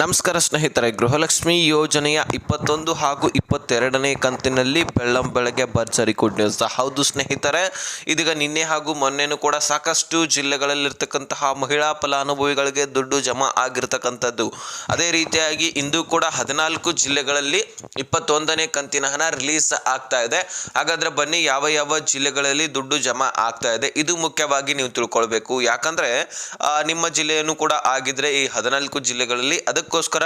ನಮಸ್ಕಾರ ಸ್ನೇಹಿತರೆ, ಗೃಹಲಕ್ಷ್ಮಿ ಯೋಜನೆಯ ಇಪ್ಪತ್ತೊಂದು ಹಾಗೂ ಇಪ್ಪತ್ತೆರಡನೇ ಕಂತಿನಲ್ಲಿ ಬೆಳ್ಳಂ ಬೆಳಗ್ಗೆ ಭರ್ಜರಿ ಗುಡ್ ನ್ಯೂಸ್. ಹೌದು ಸ್ನೇಹಿತರೆ, ಇದೀಗ ನಿನ್ನೆ ಹಾಗೂ ಮೊನ್ನೆನೂ ಕೂಡ ಸಾಕಷ್ಟು ಜಿಲ್ಲೆಗಳಲ್ಲಿರ್ತಕ್ಕಂತಹ ಮಹಿಳಾ ಫಲಾನುಭವಿಗಳಿಗೆ ದುಡ್ಡು ಜಮಾ ಆಗಿರ್ತಕ್ಕಂಥದ್ದು. ಅದೇ ರೀತಿಯಾಗಿ ಇಂದು ಕೂಡ ಹದಿನಾಲ್ಕು ಜಿಲ್ಲೆಗಳಲ್ಲಿ ಇಪ್ಪತ್ತೊಂದನೇ ಕಂತಿನ ಹಣ ರಿಲೀಸ್ ಆಗ್ತಾ ಇದೆ. ಹಾಗಾದ್ರೆ ಬನ್ನಿ, ಯಾವ ಯಾವ ಜಿಲ್ಲೆಗಳಲ್ಲಿ ದುಡ್ಡು ಜಮಾ ಆಗ್ತಾ ಇದೆ? ಇದು ಮುಖ್ಯವಾಗಿ ನೀವು ತಿಳ್ಕೊಳ್ಬೇಕು. ಯಾಕಂದ್ರೆ ನಿಮ್ಮ ಜಿಲ್ಲೆಯನ್ನು ಕೂಡ ಆಗಿದ್ರೆ ಈ ಹದಿನಾಲ್ಕು ಜಿಲ್ಲೆಗಳಲ್ಲಿ ಅದಕ್ಕೋಸ್ಕರ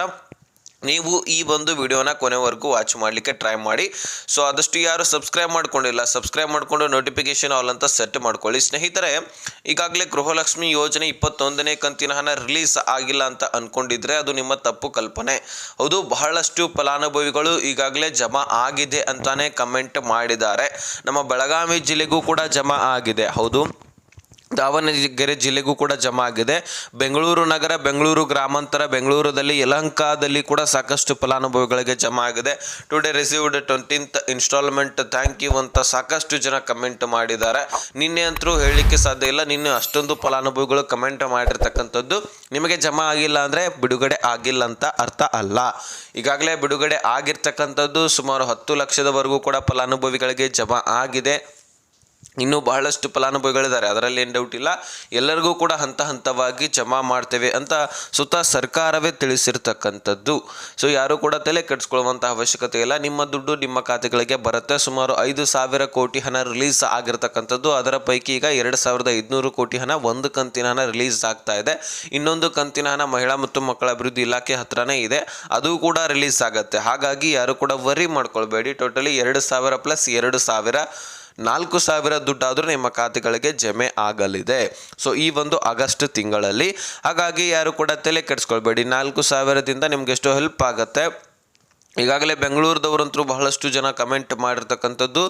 ನೀವು ಈ ಒಂದು ವಿಡಿಯೋನ ಕೊನೆವರೆಗೂ ವಾಚ್ ಮಾಡಲಿಕ್ಕೆ ಟ್ರೈ ಮಾಡಿ. ಸೊ ಆದಷ್ಟು ಯಾರು ಸಬ್ಸ್ಕ್ರೈಬ್ ಮಾಡ್ಕೊಂಡಿಲ್ಲ ಸಬ್ಸ್ಕ್ರೈಬ್ ಮಾಡಿಕೊಂಡು ನೋಟಿಫಿಕೇಶನ್ ಆಲ್ ಅಂತ ಸೆಟ್ ಮಾಡ್ಕೊಳ್ಳಿ. ಸ್ನೇಹಿತರೆ, ಈಗಾಗಲೇ ಗೃಹಲಕ್ಷ್ಮಿ ಯೋಜನೆ ಇಪ್ಪತ್ತೊಂದನೇ ಕಂತಿನ ಹಣ ರಿಲೀಸ್ ಆಗಿಲ್ಲ ಅಂತ ಅಂದ್ಕೊಂಡಿದ್ರೆ ಅದು ನಿಮ್ಮ ತಪ್ಪು ಕಲ್ಪನೆ. ಹೌದು, ಬಹಳಷ್ಟು ಫಲಾನುಭವಿಗಳು ಈಗಾಗಲೇ ಜಮಾ ಆಗಿದೆ ಅಂತಾನೆ ಕಮೆಂಟ್ ಮಾಡಿದ್ದಾರೆ. ನಮ್ಮ ಬೆಳಗಾವಿ ಜಿಲ್ಲೆಗೂ ಕೂಡ ಜಮಾ ಆಗಿದೆ. ಹೌದು. ದಾವಣಗೆರೆ ಜಿಲ್ಲೆಗೂ ಕೂಡ ಜಮಾ ಆಗಿದೆ. ಬೆಂಗಳೂರು ನಗರ, ಬೆಂಗಳೂರು ಗ್ರಾಮಾಂತರ ಬೆಂಗಳೂರದಲ್ಲಿ ಯಲಹಂಕದಲ್ಲಿ ಕೂಡ ಸಾಕಷ್ಟು ಫಲಾನುಭವಿಗಳಿಗೆ ಜಮಾ ಆಗಿದೆ. Today received twentieth instalment thank you ಅಂತ ಸಾಕಷ್ಟು ಜನ ಕಮೆಂಟ್ ಮಾಡಿದ್ದಾರೆ. ನಿನ್ನೆ ಅಂತರೂ ಹೇಳಲಿಕ್ಕೆ ಸಾಧ್ಯ ಇಲ್ಲ. ನಿನ್ನೆ ಅಷ್ಟೊಂದು ಫಲಾನುಭವಿಗಳು ಕಮೆಂಟ್ ಮಾಡಿರ್ತಕ್ಕಂಥದ್ದು ನಿಮಗೆ ಜಮಾ ಆಗಿಲ್ಲ ಅಂದರೆ ಬಿಡುಗಡೆ ಆಗಿಲ್ಲ ಅಂತ ಅರ್ಥ ಅಲ್ಲ. ಈಗಾಗಲೇ ಬಿಡುಗಡೆ ಆಗಿರ್ತಕ್ಕಂಥದ್ದು ಸುಮಾರು ಹತ್ತು ಲಕ್ಷದವರೆಗೂ ಕೂಡ ಫಲಾನುಭವಿಗಳಿಗೆ ಜಮಾ ಆಗಿದೆ. ಇನ್ನೂ ಬಹಳಷ್ಟು ಫಲಾನುಭವಿಗಳಿದ್ದಾರೆ. ಅದರಲ್ಲಿ ಏನು ಡೌಟ್ ಇಲ್ಲ. ಎಲ್ಲರಿಗೂ ಕೂಡ ಹಂತ ಹಂತವಾಗಿ ಜಮಾ ಮಾಡ್ತೇವೆ ಅಂತ ಸುತ್ತ ಸರ್ಕಾರವೇ ತಿಳಿಸಿರ್ತಕ್ಕಂಥದ್ದು. ಸೊ ಯಾರು ಕೂಡ ತಲೆ ಕೆಡಿಸ್ಕೊಳ್ಳುವಂಥ ಅವಶ್ಯಕತೆ ಇಲ್ಲ. ನಿಮ್ಮ ದುಡ್ಡು ನಿಮ್ಮ ಖಾತೆಗಳಿಗೆ ಬರುತ್ತೆ. ಸುಮಾರು ಐದು ಸಾವಿರ ಕೋಟಿ ಹಣ ರಿಲೀಸ್ ಆಗಿರ್ತಕ್ಕಂಥದ್ದು. ಅದರ ಪೈಕಿ ಈಗ ಎರಡು ಸಾವಿರದ ಐದುನೂರು ಕೋಟಿ ಹಣ ಒಂದು ಕಂತಿನ ಹಣ ರಿಲೀಸ್ ಆಗ್ತಾ ಇದೆ. ಇನ್ನೊಂದು ಕಂತಿನ ಹಣ ಮಹಿಳಾ ಮತ್ತು ಮಕ್ಕಳ ಅಭಿವೃದ್ಧಿ ಇಲಾಖೆ ಹತ್ರನೇ ಇದೆ. ಅದು ಕೂಡ ರಿಲೀಸ್ ಆಗುತ್ತೆ. ಹಾಗಾಗಿ ಯಾರು ಕೂಡ ವರಿ ಮಾಡ್ಕೊಳ್ಬೇಡಿ. ಟೋಟಲಿ ಎರಡು ಸಾವಿರ ಪ್ಲಸ್ ಎರಡು ಸಾವಿರ ನಾಲ್ಕು ಸಾವಿರ ದುಡ್ಡಾದರೂ ನಿಮ್ಮ ಖಾತೆಗಳಿಗೆ ಜಮೆ ಆಗಲಿದೆ. ಸೊ ಈ ಒಂದು ಆಗಸ್ಟ್ ತಿಂಗಳಲ್ಲಿ. ಹಾಗಾಗಿ ಯಾರು ಕೂಡ ತಲೆ ಕೆಡಿಸ್ಕೊಳ್ಬೇಡಿ. ನಾಲ್ಕು ಸಾವಿರದಿಂದ ನಿಮ್ಗೆ ಎಷ್ಟು ಹೆಲ್ಪ್ ಆಗುತ್ತೆ. ಈಗಾಗಲೇ ಬೆಂಗಳೂರದವರಂತರೂ ಬಹಳಷ್ಟು ಜನ ಕಮೆಂಟ್ ಮಾಡಿರ್ತಕ್ಕಂಥದ್ದು.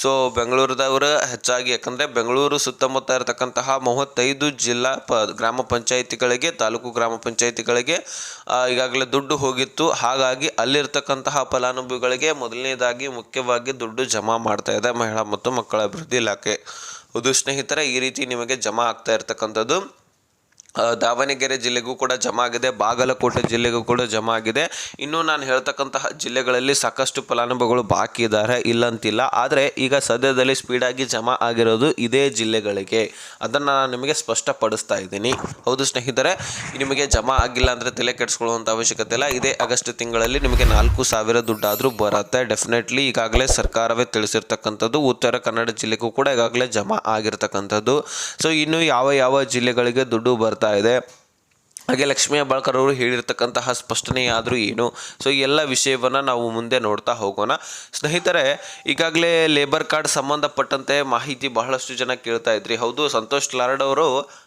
ಸೊ ಬೆಂಗಳೂರದವರು ಹೆಚ್ಚಾಗಿ, ಯಾಕಂದರೆ ಬೆಂಗಳೂರು ಸುತ್ತಮುತ್ತ ಇರತಕ್ಕಂತಹ ಮೂವತ್ತೈದು ಜಿಲ್ಲಾ ಪ, ಗ್ರಾಮ ಪಂಚಾಯಿತಿಗಳಿಗೆ, ತಾಲೂಕು ಗ್ರಾಮ ಪಂಚಾಯಿತಿಗಳಿಗೆ ಈಗಾಗಲೇ ದುಡ್ಡು ಹೋಗಿತ್ತು. ಹಾಗಾಗಿ ಅಲ್ಲಿರ್ತಕ್ಕಂತಹ ಫಲಾನುಭವಿಗಳಿಗೆ ಮೊದಲನೇದಾಗಿ ಮುಖ್ಯವಾಗಿ ದುಡ್ಡು ಜಮಾ ಮಾಡ್ತಾ ಇದೆ ಮಹಿಳಾ ಮತ್ತು ಮಕ್ಕಳ ಅಭಿವೃದ್ಧಿ ಇಲಾಖೆ. ಹೌದು ಸ್ನೇಹಿತರೆ, ಈ ರೀತಿ ನಿಮಗೆ ಜಮಾ ಆಗ್ತಾ ಇರ್ತಕ್ಕಂಥದ್ದು. ದಾವಣಗೆರೆ ಜಿಲ್ಲೆಗೂ ಕೂಡ ಜಮಾ ಆಗಿದೆ ಬಾಗಲಕೋಟೆ ಜಿಲ್ಲೆಗೂ ಕೂಡ ಜಮಾ ಆಗಿದೆ ಇನ್ನೂ ನಾನು ಹೇಳ್ತಕ್ಕಂತಹ ಜಿಲ್ಲೆಗಳಲ್ಲಿ ಸಾಕಷ್ಟು ಫಲಾನುಭವಿಗಳು ಬಾಕಿ ಇದ್ದಾರೆ ಇಲ್ಲಂತಿಲ್ಲ. ಆದರೆ ಈಗ ಸದ್ಯದಲ್ಲಿ ಸ್ಪೀಡಾಗಿ ಜಮಾ ಆಗಿರೋದು ಇದೇ ಜಿಲ್ಲೆಗಳಿಗೆ. ಅದನ್ನು ನಾನು ನಿಮಗೆ ಸ್ಪಷ್ಟಪಡಿಸ್ತಾ ಇದ್ದೀನಿ. ಹೌದು ಸ್ನೇಹಿತರೆ, ನಿಮಗೆ ಜಮಾ ಆಗಿಲ್ಲ ಅಂದರೆ ತಲೆ ಕೆಡಿಸ್ಕೊಳ್ಳುವಂಥ ಅವಶ್ಯಕತೆ ಇಲ್ಲ. ಇದೇ ಆಗಸ್ಟ್ ತಿಂಗಳಲ್ಲಿ ನಿಮಗೆ ನಾಲ್ಕು ಸಾವಿರ ದುಡ್ಡಾದರೂ ಬರುತ್ತೆ. ಡೆಫಿನೆಟ್ಲಿ ಈಗಾಗಲೇ ಸರ್ಕಾರವೇ ತಿಳಿಸಿರ್ತಕ್ಕಂಥದ್ದು. ಉತ್ತರ ಕನ್ನಡ ಜಿಲ್ಲೆಗೂ ಕೂಡ ಈಗಾಗಲೇ ಜಮಾ ಆಗಿರ್ತಕ್ಕಂಥದ್ದು. ಸೊ ಇನ್ನು ಯಾವ ಯಾವ ಜಿಲ್ಲೆಗಳಿಗೆ ದುಡ್ಡು ಬರ್ತಾ ಇದೆ. ಹಾಗೆ ಲಕ್ಷ್ಮೀ ಹೆಬ್ಬಾಳ್ಕರ್ ಅವರು ಹೇಳಿರ್ತಕ್ಕಂತಹ ಸ್ಪಷ್ಟನೆ ಆದರೂ ಏನು? ಸೊ ಈ ಎಲ್ಲ ವಿಷಯವನ್ನು ನಾವು ಮುಂದೆ ನೋಡ್ತಾ ಹೋಗೋಣ. ಸ್ನೇಹಿತರೆ, ಈಗಾಗಲೇ ಲೇಬರ್ ಕಾರ್ಡ್ ಸಂಬಂಧಪಟ್ಟಂತೆ ಮಾಹಿತಿ ಬಹಳಷ್ಟು ಜನ ಕೇಳ್ತಾ ಇದ್ರಿ. ಹೌದು, ಸಂತೋಷ್ ಲಾರ್ಡ್ ಅವರು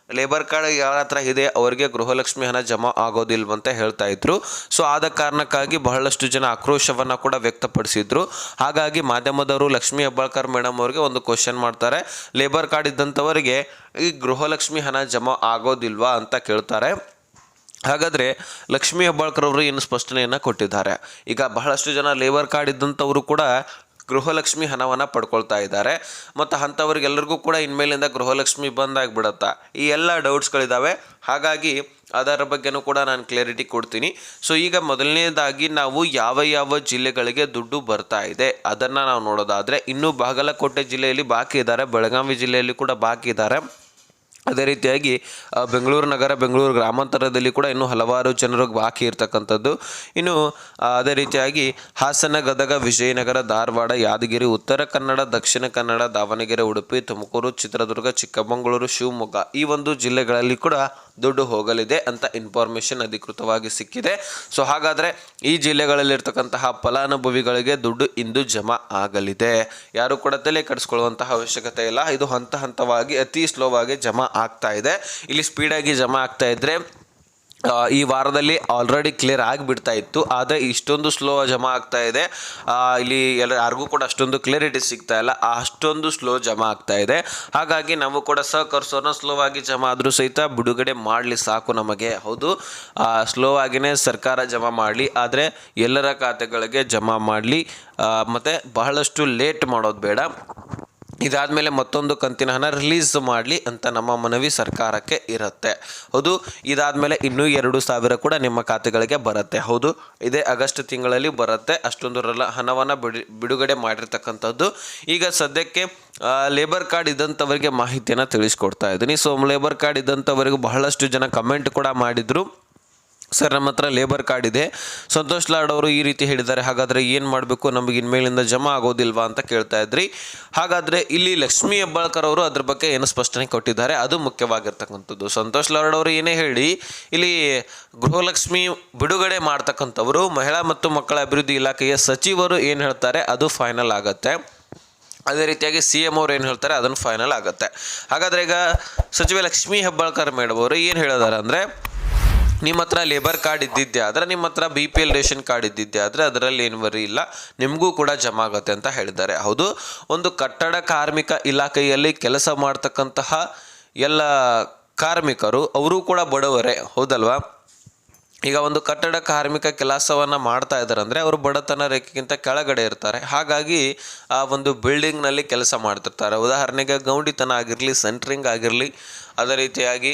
ಲೇಬರ್ ಕಾರ್ಡ್ ಯಾರ ಹತ್ರ ಇದೆ, ಅವರಿಗೆ ಗೃಹಲಕ್ಷ್ಮಿ ಹಣ ಜಮಾ ಆಗೋದಿಲ್ವಂತ ಹೇಳ್ತಾ ಇದ್ರು. ಸೊ ಆದ ಕಾರಣಕ್ಕಾಗಿ ಬಹಳಷ್ಟು ಜನ ಆಕ್ರೋಶವನ್ನು ಕೂಡ ವ್ಯಕ್ತಪಡಿಸಿದ್ರು. ಹಾಗಾಗಿ ಮಾಧ್ಯಮದವರು ಲಕ್ಷ್ಮಿ ಹೆಬ್ಬಾಳ್ಕರ್ ಮೇಡಮ್ ಅವರಿಗೆ ಒಂದು ಕ್ವಶನ್ ಮಾಡ್ತಾರೆ. ಲೇಬರ್ ಕಾರ್ಡ್ ಇದ್ದಂಥವರಿಗೆ ಈ ಗೃಹಲಕ್ಷ್ಮಿ ಹಣ ಜಮಾ ಆಗೋದಿಲ್ವಾ ಅಂತ ಕೇಳ್ತಾರೆ. ಹಾಗಾದರೆ ಲಕ್ಷ್ಮೀ ಹೆಬ್ಬಾಳ್ಕರ್ ಅವರು ಏನು ಸ್ಪಷ್ಟನೆಯನ್ನು ಕೊಟ್ಟಿದ್ದಾರೆ? ಈಗ ಬಹಳಷ್ಟು ಜನ ಲೇಬರ್ ಕಾರ್ಡ್ ಇದ್ದಂಥವರು ಕೂಡ ಗೃಹಲಕ್ಷ್ಮಿ ಹಣವನ್ನು ಪಡ್ಕೊಳ್ತಾ ಇದ್ದಾರೆ. ಮತ್ತು ಅಂಥವ್ರಿಗೆಲ್ಲರಿಗೂ ಕೂಡ ಇನ್ಮೇಲಿಂದ ಗೃಹಲಕ್ಷ್ಮಿ ಬಂದಾಗ್ಬಿಡತ್ತಾ ಈ ಎಲ್ಲ ಡೌಟ್ಸ್ಗಳಿದ್ದಾವೆ ಹಾಗಾಗಿ ಅದರ ಬಗ್ಗೆನೂ ಕೂಡ ನಾನು ಕ್ಲಾರಿಟಿ ಕೊಡ್ತೀನಿ. ಸೊ ಈಗ ಮೊದಲನೇದಾಗಿ ನಾವು ಯಾವ ಯಾವ ಜಿಲ್ಲೆಗಳಿಗೆ ದುಡ್ಡು ಬರ್ತಾ ಇದೆ ಅದನ್ನು ನಾವು ನೋಡೋದಾದರೆ, ಇನ್ನೂ ಬಾಗಲಕೋಟೆ ಜಿಲ್ಲೆಯಲ್ಲಿ ಬಾಕಿ ಇದ್ದಾರೆ ಬೆಳಗಾವಿ ಜಿಲ್ಲೆಯಲ್ಲಿ ಕೂಡ ಬಾಕಿ ಇದ್ದಾರೆ ಅದೇ ರೀತಿಯಾಗಿ ಬೆಂಗಳೂರು ನಗರ, ಬೆಂಗಳೂರು ಗ್ರಾಮಾಂತರದಲ್ಲಿ ಕೂಡ ಇನ್ನೂ ಹಲವಾರು ಜನರು ಬಾಕಿ ಇರ್ತಕ್ಕಂಥದ್ದು. ಇನ್ನು ಅದೇ ರೀತಿಯಾಗಿ ಹಾಸನ ಗದಗ, ವಿಜಯನಗರ, ಧಾರವಾಡ, ಯಾದಗಿರಿ, ಉತ್ತರ ಕನ್ನಡ, ದಕ್ಷಿಣ ಕನ್ನಡ, ದಾವಣಗೆರೆ, ಉಡುಪಿ, ತುಮಕೂರು, ಚಿತ್ರದುರ್ಗ, ಚಿಕ್ಕಮಗಳೂರು, ಶಿವಮೊಗ್ಗ ಈ ಒಂದು ಜಿಲ್ಲೆಗಳಲ್ಲಿ ಕೂಡ ದುಡ್ಡು ಹೋಗಲಿದೆ ಅಂತ ಇನ್ಫಾರ್ಮೇಷನ್ ಅಧಿಕೃತವಾಗಿ ಸಿಕ್ಕಿದೆ. ಸೊ, ಹಾಗಾದರೆ ಈ ಜಿಲ್ಲೆಗಳಲ್ಲಿರ್ತಕ್ಕಂತಹ ಫಲಾನುಭವಿಗಳಿಗೆ ದುಡ್ಡು ಇಂದು ಜಮಾ ಆಗಲಿದೆ. ಯಾರು ಕೂಡ ತಲೆ ಕಡಿಸ್ಕೊಳ್ಳುವಂತಹ ಅವಶ್ಯಕತೆ ಇಲ್ಲ. ಇದು ಹಂತ ಹಂತವಾಗಿ, ಅತಿ ಸ್ಲೋವಾಗಿ ಜಮಾ ಆಗ್ತಾ ಇದೆ. ಇಲ್ಲಿ ಸ್ಪೀಡಾಗಿ ಜಮಾ ಆಗ್ತಾ ಇದ್ದರೆ ಈ ವಾರದಲ್ಲಿ ಆಲ್ರೆಡಿ ಕ್ಲಿಯರ್ ಆಗಿಬಿಡ್ತಾ ಇತ್ತು. ಆದರೆ ಇಷ್ಟೊಂದು ಸ್ಲೋ ಜಮಾ ಆಗ್ತಾ ಇದೆ. ಇಲ್ಲಿ ಎಲ್ಲ, ಯಾರಿಗೂ ಕೂಡ ಅಷ್ಟೊಂದು ಕ್ಲಿಯರಿಟಿ ಸಿಗ್ತಾ ಇಲ್ಲ. ಅಷ್ಟೊಂದು ಸ್ಲೋ ಜಮಾ ಆಗ್ತಾ ಇದೆ. ಹಾಗಾಗಿ ನಾವು ಕೂಡ ಸಹಕರಿಸೋಣ ಸ್ಲೋ ಆಗಿ ಜಮಾ ಆದರೂ ಸಹಿತ ಬಿಡುಗಡೆ ಮಾಡಲಿ ಸಾಕು ನಮಗೆ. ಹೌದು. ಸ್ಲೋ ಆಗಿನೇ ಸರ್ಕಾರ ಜಮಾ ಮಾಡಲಿ. ಆದರೆ ಎಲ್ಲರ ಖಾತೆಗಳಿಗೆ ಜಮಾ ಮಾಡಲಿ. ಮತ್ತು ಬಹಳಷ್ಟು ಲೇಟ್ ಮಾಡೋದು ಬೇಡ. ಇದಾದಮೇಲೆ ಮತ್ತೊಂದು ಕಂತಿನ ಹಣ ರಿಲೀಸ್ ಮಾಡಲಿ ಅಂತ ನಮ್ಮ ಮನವಿ ಸರ್ಕಾರಕ್ಕೆ ಇರುತ್ತೆ. ಹೌದು, ಇದಾದಮೇಲೆ ಇನ್ನೂ ಎರಡು ಸಾವಿರ ಕೂಡ ನಿಮ್ಮ ಖಾತೆಗಳಿಗೆ ಬರುತ್ತೆ. ಹೌದು, ಇದೇ ಆಗಸ್ಟ್ ತಿಂಗಳಲ್ಲಿ ಬರುತ್ತೆ. ಅಷ್ಟೊಂದು ರಲ ಹಣವನ್ನು ಬಿಡು, ಬಿಡುಗಡೆ ಮಾಡಿರ್ತಕ್ಕಂಥದ್ದು. ಈಗ ಸದ್ಯಕ್ಕೆ ಲೇಬರ್ ಕಾರ್ಡ್ ಇದ್ದಂಥವರಿಗೆ ಮಾಹಿತಿಯನ್ನು ತಿಳಿಸ್ಕೊಡ್ತಾ ಇದ್ದೀನಿ. ಸೊ ಲೇಬರ್ ಕಾರ್ಡ್ ಇದ್ದಂಥವರಿಗೂ ಬಹಳಷ್ಟು ಜನ ಕಮೆಂಟ್ ಕೂಡ ಮಾಡಿದರು. ಸರ್, ನಮ್ಮ ಹತ್ರ ಲೇಬರ್ ಕಾರ್ಡ್ ಇದೆ. ಸಂತೋಷ್ ಲಾಡ್ ಅವರು ಈ ರೀತಿ ಹೇಳಿದ್ದಾರೆ. ಹಾಗಾದರೆ ಏನು ಮಾಡಬೇಕು? ನಮಗೆ ಇನ್ಮೇಲಿಂದ ಜಮಾ ಆಗೋದಿಲ್ವಾ ಅಂತ ಕೇಳ್ತಾ ಇದ್ರಿ. ಹಾಗಾದರೆ ಇಲ್ಲಿ ಲಕ್ಷ್ಮೀ ಹೆಬ್ಬಾಳ್ಕರ್ ಅವರು ಅದ್ರ ಬಗ್ಗೆ ಏನು ಸ್ಪಷ್ಟನೆ ಕೊಟ್ಟಿದ್ದಾರೆ. ಅದು ಮುಖ್ಯವಾಗಿರ್ತಕ್ಕಂಥದ್ದು. ಸಂತೋಷ್ ಲಾಡ್ ಅವರು ಏನೇ ಹೇಳಿ, ಇಲ್ಲಿ ಗೃಹಲಕ್ಷ್ಮಿ ಬಿಡುಗಡೆ ಮಾಡ್ತಕ್ಕಂಥವರು, ಮಹಿಳಾ ಮತ್ತು ಮಕ್ಕಳ ಅಭಿವೃದ್ಧಿ ಇಲಾಖೆಯ ಸಚಿವರು ಏನು ಹೇಳ್ತಾರೆ? ಅದು ಫೈನಲ್ ಆಗುತ್ತೆ. ಅದೇ ರೀತಿಯಾಗಿ ಸಿ ಎಂ ಅವ್ರು ಏನು ಹೇಳ್ತಾರೆ? ಅದನ್ನು ಫೈನಲ್ ಆಗುತ್ತೆ. ಹಾಗಾದರೆ ಈಗ ಸಚಿವ ಲಕ್ಷ್ಮೀ ಹೆಬ್ಬಾಳ್ಕರ್ ಮೇಡಮ್ ಅವರು ಏನು ಹೇಳಿದ್ದಾರೆ ಅಂದರೆ ನಿಮ್ಮ ಹತ್ರ ಲೇಬರ್ ಕಾರ್ಡ್ ಇದ್ದಿದ್ದೆ ಆದರೆ ನಿಮ್ಮ ಹತ್ರ B P L ration card ಇದ್ದಿದ್ದೆ ಆದರೆ ಅದರಲ್ಲಿ ಏನು ವರಿ ಇಲ್ಲ. ನಿಮಗೂ ಕೂಡ ಜಮಾ ಆಗುತ್ತೆ ಅಂತ ಹೇಳಿದ್ದಾರೆ. ಹೌದು, ಒಂದು ಕಟ್ಟಡ ಕಾರ್ಮಿಕ ಇಲಾಖೆಯಲ್ಲಿ ಕೆಲಸ ಮಾಡ್ತಕ್ಕಂತಹ ಎಲ್ಲ ಕಾರ್ಮಿಕರು, ಅವರು ಕೂಡ ಬಡವರೇ. ಹೌದಲ್ವಾ? ಈಗ ಒಂದು ಕಟ್ಟಡ ಕಾರ್ಮಿಕ ಕೆಲಸವನ್ನು ಮಾಡ್ತಾ ಇದ್ದಾರೆ ಅಂದರೆ ಅವರು ಬಡತನ ರೇಖೆಗಿಂತ ಕೆಳಗಡೆ ಇರ್ತಾರೆ. ಹಾಗಾಗಿ ಆ ಒಂದು ಬಿಲ್ಡಿಂಗ್ನಲ್ಲಿ ಕೆಲಸ ಮಾಡ್ತಿರ್ತಾರೆ. ಉದಾಹರಣೆಗೆ ಗೌಂಡಿತನ ಆಗಿರಲಿ ಸೆಂಟ್ರಿಂಗ್ ಆಗಿರಲಿ, ಅದೇ ರೀತಿಯಾಗಿ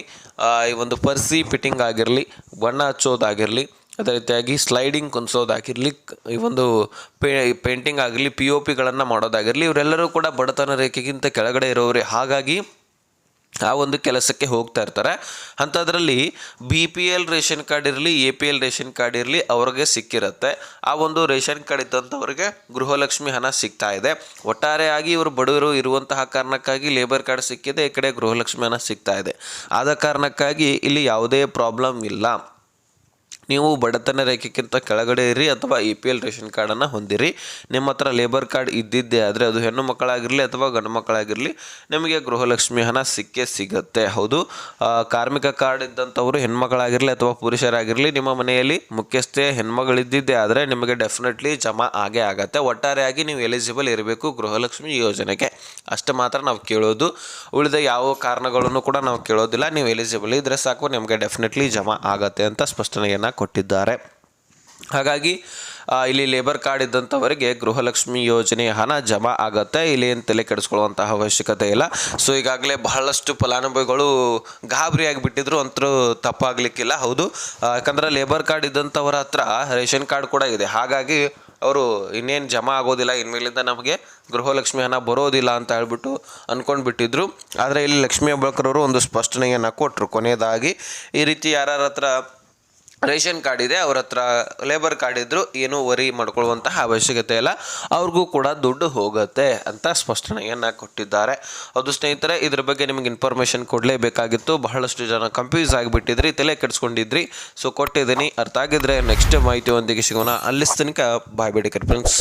ಈ ಒಂದು ಪರ್ಸಿ ಫಿಟ್ಟಿಂಗ್ ಆಗಿರಲಿ, ಬಣ್ಣ ಹಚ್ಚೋದಾಗಿರಲಿ ಅದೇ ರೀತಿಯಾಗಿ ಸ್ಲೈಡಿಂಗ್ ಕುಣಿಸೋದಾಗಿರಲಿ ಈ ಒಂದು ಪೇ ಪೇಂಟಿಂಗ್ ಆಗಿರಲಿ ಪಿ ಒ ಪಿಗಳನ್ನು ಮಾಡೋದಾಗಿರಲಿ ಇವರೆಲ್ಲರೂ ಕೂಡ ಬಡತನ ರೇಖೆಗಿಂತ ಕೆಳಗಡೆ ಇರೋವ್ರೆ. ಹಾಗಾಗಿ ಆ ಒಂದು ಕೆಲಸಕ್ಕೆ ಹೋಗ್ತಾ ಇರ್ತಾರೆ. ಅಂಥದ್ರಲ್ಲಿ B P L ration card ಇರಲಿ A P L ration card ಇರಲಿ ಅವ್ರಿಗೆ ಸಿಕ್ಕಿರುತ್ತೆ. ಆ ಒಂದು ರೇಷನ್ ಕಾರ್ಡ್ ಇದ್ದಂಥವ್ರಿಗೆ ಗೃಹಲಕ್ಷ್ಮಿ ಹಣ ಸಿಗ್ತಾ ಇದೆ. ಒಟ್ಟಾರೆಯಾಗಿ ಇವರು ಬಡವರು ಇರುವಂತಹ ಕಾರಣಕ್ಕಾಗಿ ಲೇಬರ್ ಕಾರ್ಡ್ ಸಿಕ್ಕಿದೆ, ಈ ಕಡೆ ಗೃಹಲಕ್ಷ್ಮಿ ಹಣ ಸಿಗ್ತಾ ಇದೆ. ಆದ ಕಾರಣಕ್ಕಾಗಿ ಇಲ್ಲಿ ಯಾವುದೇ ಪ್ರಾಬ್ಲಮ್ ಇಲ್ಲ. ನೀವು ಬಡತನ ರೇಖೆಗಿಂತ ಕೆಳಗಡೆ ಇರಿ ಅಥವಾ ಎ ಪಿ ಎಲ್ ರೇಷನ್ ಕಾರ್ಡನ್ನು ಹೊಂದಿರಿ. ನಿಮ್ಮ ಹತ್ರ ಲೇಬರ್ ಕಾರ್ಡ್ ಇದ್ದಿದ್ದೇ ಆದರೆ ಅದು ಹೆಣ್ಣು ಮಕ್ಕಳಾಗಿರಲಿ ಅಥವಾ ಗಂಡು ಮಕ್ಕಳಾಗಿರಲಿ ನಿಮಗೆ ಗೃಹಲಕ್ಷ್ಮಿ ಹಣ ಸಿಕ್ಕೇ ಸಿಗುತ್ತೆ. ಹೌದು. ಕಾರ್ಮಿಕ ಕಾರ್ಡ್ ಇದ್ದಂಥವರು ಹೆಣ್ಮಕ್ಕಳಾಗಿರಲಿ ಅಥವಾ ಪುರುಷರಾಗಿರಲಿ ನಿಮ್ಮ ಮನೆಯಲ್ಲಿ ಮುಖ್ಯಸ್ಥೆ ಹೆಣ್ಮಗಳಿದ್ದಿದ್ದೇ ಆದರೆ ನಿಮಗೆ ಡೆಫಿನೆಟ್ಲಿ ಜಮಾ ಆಗೇ ಆಗುತ್ತೆ. ಒಟ್ಟಾರೆಯಾಗಿ ನೀವು ಎಲಿಜಿಬಲ್ ಇರಬೇಕು ಗೃಹಲಕ್ಷ್ಮಿ ಯೋಜನೆಗೆ. ಅಷ್ಟು ಮಾತ್ರ ನಾವು ಕೇಳೋದು. ಉಳಿದ ಯಾವ ಕಾರಣಗಳನ್ನು ಕೂಡ ನಾವು ಕೇಳೋದಿಲ್ಲ. ನೀವು ಎಲಿಜಿಬಲ್ ಇದ್ದರೆ ಸಾಕು, ನಿಮಗೆ ಡೆಫಿನೆಟ್ಲಿ ಜಮಾ ಆಗತ್ತೆ ಅಂತ ಸ್ಪಷ್ಟನೆಯನ್ನು ಕೊಟ್ಟಿದ್ದಾರೆ. ಹಾಗಾಗಿ ಇಲ್ಲಿ ಲೇಬರ್ ಕಾರ್ಡ್ ಇದ್ದಂಥವರಿಗೆ ಗೃಹಲಕ್ಷ್ಮಿ ಯೋಜನೆಯ ಹಣ ಜಮಾ ಆಗುತ್ತೆ. ಇಲ್ಲಿ ಏನು ತಲೆ ಕೆಡಿಸ್ಕೊಳ್ಳುವಂತಹ ಅವಶ್ಯಕತೆ ಇಲ್ಲ. ಸೊ ಈಗಾಗಲೇ ಬಹಳಷ್ಟು ಫಲಾನುಭವಿಗಳು ಗಾಬರಿ ಆಗಿಬಿಟ್ಟಿದ್ರು. ಅಂತರೂ ತಪ್ಪಾಗಲಿಕ್ಕಿಲ್ಲ. ಹೌದು. ಯಾಕಂದರೆ ಲೇಬರ್ ಕಾರ್ಡ್ ಇದ್ದಂಥವರ ಹತ್ರ ರೇಷನ್ ಕಾರ್ಡ್ ಕೂಡ ಇದೆ. ಹಾಗಾಗಿ ಅವರು ಇನ್ನೇನು ಜಮಾ ಆಗೋದಿಲ್ಲ. ಇನ್ಮೇಲಿಂದ ನಮಗೆ ಗೃಹಲಕ್ಷ್ಮಿ ಹಣ ಬರೋದಿಲ್ಲ ಅಂತ ಹೇಳ್ಬಿಟ್ಟು ಅಂದ್ಕೊಂಡು ಬಿಟ್ಟಿದ್ರು ಆದರೆ ಇಲ್ಲಿ ಲಕ್ಷ್ಮೀ ಹೆಬ್ಬಾಳ್ಕರ್ ಅವರು ಒಂದು ಸ್ಪಷ್ಟನೆಯನ್ನು ಕೊಟ್ಟರು ಕೊನೆಯದಾಗಿ, ಈ ರೀತಿ ಯಾರ ಹತ್ರ ರೇಷನ್ ಕಾರ್ಡ್ ಇದೆ, ಅವ್ರ ಹತ್ರ ಲೇಬರ್ ಕಾರ್ಡ್ ಇದ್ದರೂ ಏನೂ ವರಿ ಮಾಡ್ಕೊಳ್ಳುವಂತಹ ಅವಶ್ಯಕತೆ ಇಲ್ಲ. ಅವ್ರಿಗೂ ಕೂಡ ದುಡ್ಡು ಹೋಗುತ್ತೆ ಅಂತ ಸ್ಪಷ್ಟನೆಯನ್ನು ಕೊಟ್ಟಿದ್ದಾರೆ. ಅದು ಸ್ನೇಹಿತರೆ, ಇದ್ರ ಬಗ್ಗೆ ನಿಮಗೆ ಇನ್ಫಾರ್ಮೇಷನ್ ಕೊಡಲೇಬೇಕಾಗಿತ್ತು. ಬಹಳಷ್ಟು ಜನ ಕನ್ಫ್ಯೂಸ್ ಆಗಿಬಿಟ್ಟಿದ್ರಿ, ತಲೆ ಕೆಡಿಸ್ಕೊಂಡಿದ್ರಿ. ಸೊ ಕೊಟ್ಟಿದ್ದೀನಿ. ಅರ್ಥ ಆಗಿದ್ರೆ ನೆಕ್ಸ್ಟ್ ಮಾಹಿತಿ ಒಂದಿಗೆ ಸಿಗೋಣ. ಅಲ್ಲಿ ತನಕ ಬಾಯ್ ಬೇಡಿ ಫ್ರೆಂಡ್ಸ್